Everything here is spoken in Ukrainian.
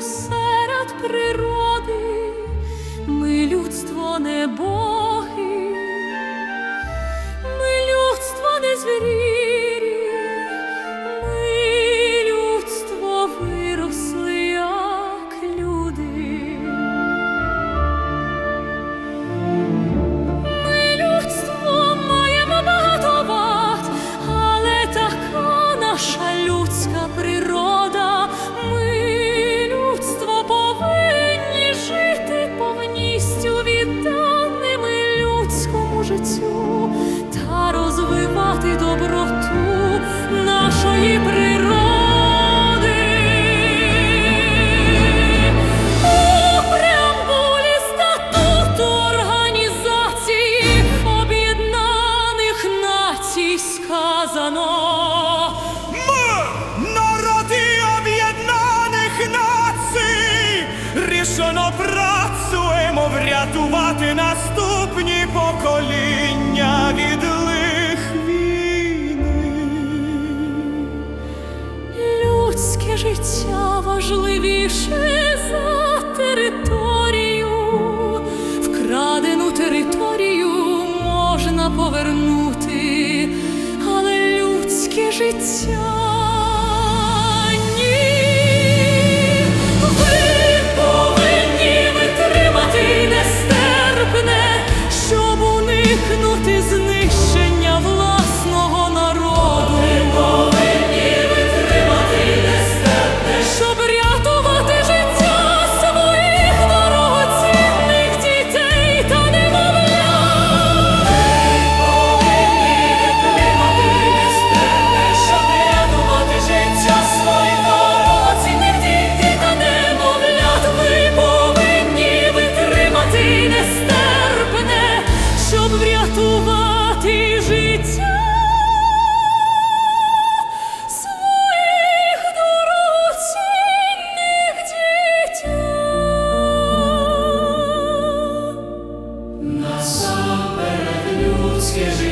посеред природи ми людство не бо. Доброту нашої природи. Сказано. Ми, народи об'єднаних націй, рішено працюємо врятувати наступні життя важливіше за територію. Вкрадену територію можна повернути, але людське життя Cieszyński.